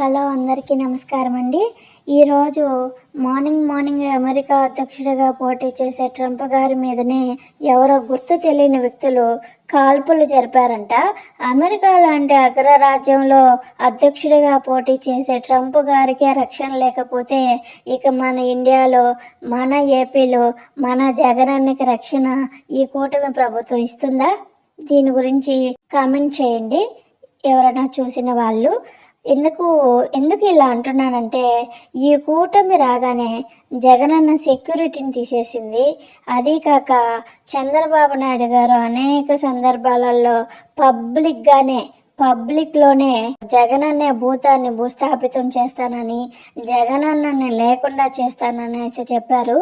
Hello అందరికీ నమస్కారం అండి. ఈరోజు మార్నింగ్ మార్నింగ్ అమెరికా అధ్యక్షుడిగా పోటీ చేసే ట్రంప్ గారి మీదనే ఎవరో గుర్తు తెలియని వ్యక్తులు కాల్పులు జరిపారంట. అమెరికా లాంటి అగ్రరాజ్యంలో అధ్యక్షుడిగా పోటీ చేసే ట్రంప్ గారికే రక్షణ లేకపోతే ఇక మన ఇండియాలో మన ఏపీలో మన జగనానికి రక్షణ ఈ కూటమి ప్రభుత్వం ఇస్తుందా? దీని గురించి కామెంట్ చేయండి. ఎవరైనా చూసిన వాళ్ళు ఎందుకు ఎందుకు ఇలా అంటున్నానంటే ఈ కూటమి రాగానే జగనన్న సెక్యూరిటీని తీసేసింది. అదీ కాక చంద్రబాబు నాయుడు గారు అనేక సందర్భాలలో పబ్లిక్గానే పబ్లిక్లోనే అనే భూతాన్ని భూస్థాపితం చేస్తానని జగన్ అన్నని లేకుండా చేస్తానని అయితే చెప్పారు.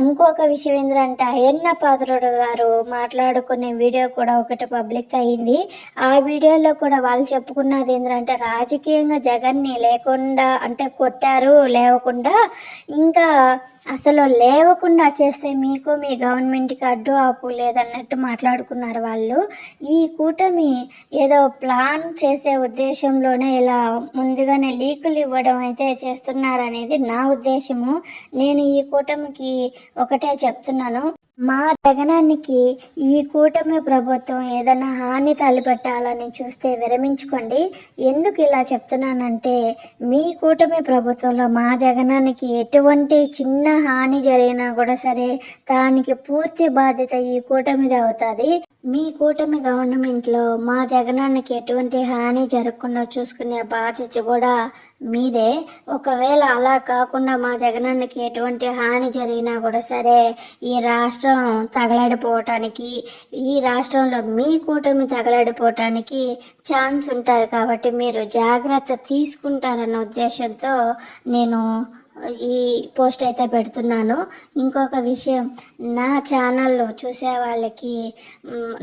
ఇంకొక విషయం ఏంటంటే అయ్యన్న పాత్రుడు గారు మాట్లాడుకునే వీడియో కూడా ఒకటి పబ్లిక్ అయ్యింది. ఆ వీడియోలో కూడా వాళ్ళు చెప్పుకున్నది ఏంటంటే రాజకీయంగా జగన్ని లేకుండా అంటే కొట్టారు లేవకుండా ఇంకా అసలు లేవకుండా చేస్తే మీకు మీ గవర్నమెంట్కి అడ్డు ఆపు లేదన్నట్టు మాట్లాడుకున్నారు వాళ్ళు. ఈ కూటమి ఏదో ప్లాన్ చేసే ఉద్దేశంలోనే ఇలా ముందుగానే లీకులు ఇవ్వడం అయితే చేస్తున్నారనేది నా ఉద్దేశము. నేను ఈ కూటమికి ఒకటే చెప్తున్నాను. మా జగనానికి ఈ కూటమి ప్రభుత్వం ఏదైనా హాని తలపెట్టాలని చూస్తే విరమించుకోండి. ఎందుకు ఇలా చెప్తున్నానంటే మీ కూటమి ప్రభుత్వంలో మా జగనానికి ఎటువంటి చిన్న హాని జరిగినా కూడా సరే దానికి పూర్తి బాధ్యత ఈ కూటమిది అవుతుంది. మీ కూటమి గవర్నమెంట్లో మా జగనానికి ఎటువంటి హాని జరగకుండా చూసుకునే బాధ్యత కూడా మీదే. ఒకవేళ అలా కాకుండా మా జగనన్నకి ఎటువంటి హాని జరిగినా కూడా సరే ఈ రాష్ట్రం తగలడిపోవటానికి ఈ రాష్ట్రంలో మీ కూటమి తగలడిపోవటానికి ఛాన్స్ ఉంటుంది కాబట్టి మీరు జాగ్రత్త తీసుకుంటారన్న ఉద్దేశంతో నేను ఈ పోస్ట్ అయితే పెడుతున్నాను. ఇంకొక విషయం నా ఛానల్ చూసే వాళ్ళకి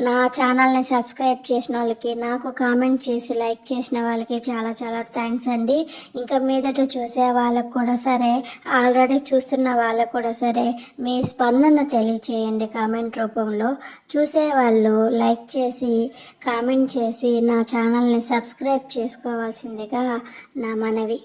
నా ఛానల్ని సబ్స్క్రైబ్ చేసిన వాళ్ళకి నాకు కామెంట్ చేసి లైక్ చేసిన వాళ్ళకి చాలా చాలా థ్యాంక్స్ అండి. ఇంకా మీదట చూసే వాళ్ళకు కూడా సరే ఆల్రెడీ చూస్తున్న వాళ్ళకు కూడా సరే మీ స్పందన తెలియచేయండి కామెంట్ రూపంలో. చూసే వాళ్ళు లైక్ చేసి కామెంట్ చేసి నా ఛానల్ని సబ్స్క్రైబ్ చేసుకోవాల్సిందిగా నా మనవి.